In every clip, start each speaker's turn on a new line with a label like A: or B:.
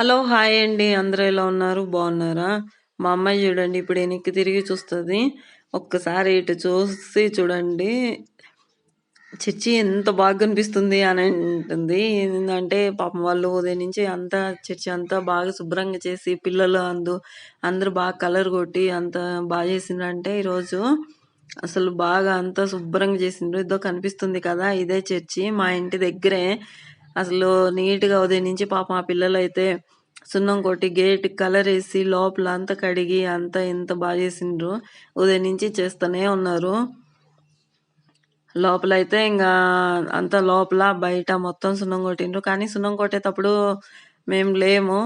A: Hello hi అండి. అందరూ ఎలా ఉన్నారు? బాగున్నారా? మా అమ్మాయి చూడండి ఇప్పుడు వెనక్కి తిరిగి చూస్తుంది. ఒక్కసారి ఇటు చూసి చూడండి. చర్చి ఎంత బాగా కనిపిస్తుంది అని అంటుంది. ఏంటంటే పాపం వాళ్ళు ఉదయం నుంచి అంతా చర్చి అంతా బాగా శుభ్రంగా చేసి పిల్లలు అందు అందరూ బాగా కలర్ కొట్టి అంత బాగా చేసిండ్రంటే ఈరోజు అసలు బాగా అంతా శుభ్రంగా చేసిండ్రు. ఏదో కనిపిస్తుంది కదా ఇదే చర్చి మా ఇంటి దగ్గరే అసలు నీట్‌గా ఉదయం నుంచి పాపం ఆ పిల్లలైతే సున్నం కొట్టి గేట్ కలర్ వేసి లోపల అంతా కడిగి అంతా ఇంత బాగా చేసిండ్రు. ఉదయం నుంచి చేస్తూనే ఉన్నారు. లోపలైతే ఇంకా అంతా లోపల, బయట మొత్తం సున్నం కొట్టిండ్రు. కానీ సున్నం కొట్టేటప్పుడు మేము లేము.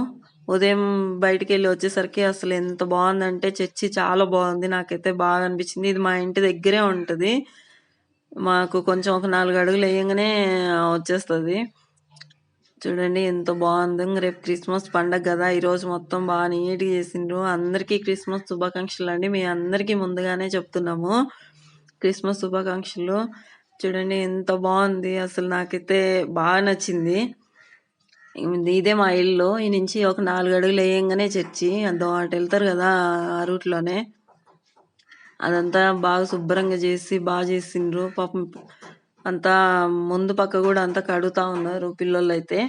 A: ఉదయం బయటికి వెళ్ళి వచ్చేసరికి అసలు ఎంత బాగుందంటే చర్చి చాలా బాగుంది నాకైతే బాగా అనిపించింది. ఇది మా ఇంటి దగ్గరే ఉంటుంది మాకు కొంచెం ఒక నాలుగు అడుగులు వేయంగానే వచ్చేస్తుంది చూడండి ఎంత బాగుందో రేపు క్రిస్మస్ పండగ గదా! ఈరోజు మొత్తం బాగా నీట్‌గా చేసిండ్రు. అందరికీ క్రిస్మస్ శుభాకాంక్షలు అండి మీ అందరికీ ముందుగానే చెప్తున్నాము. క్రిస్మస్ శుభాకాంక్షలు. చూడండి ఎంత బాగుంది అసలు నాకైతే బాగా నచ్చింది. ఇదే మా ఇల్లు. ఈ నుంచి ఒక నాలుగు అడుగులు వేయంగానే చర్చి. అటు వెళ్తారు కదా ఆ రూట్‌లోనే. అదంతా బాగా శుభ్రంగా చేసి బాగా చేసిండ్రు. పాపం అంతా ముందు పక్క కూడా అంతా కడుగుతా ఉన్నారు పిల్లోళ్ళైతే.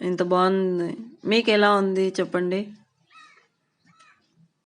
A: ఇంత బాగుంది మీకు ఎలా ఉంది చెప్పండి?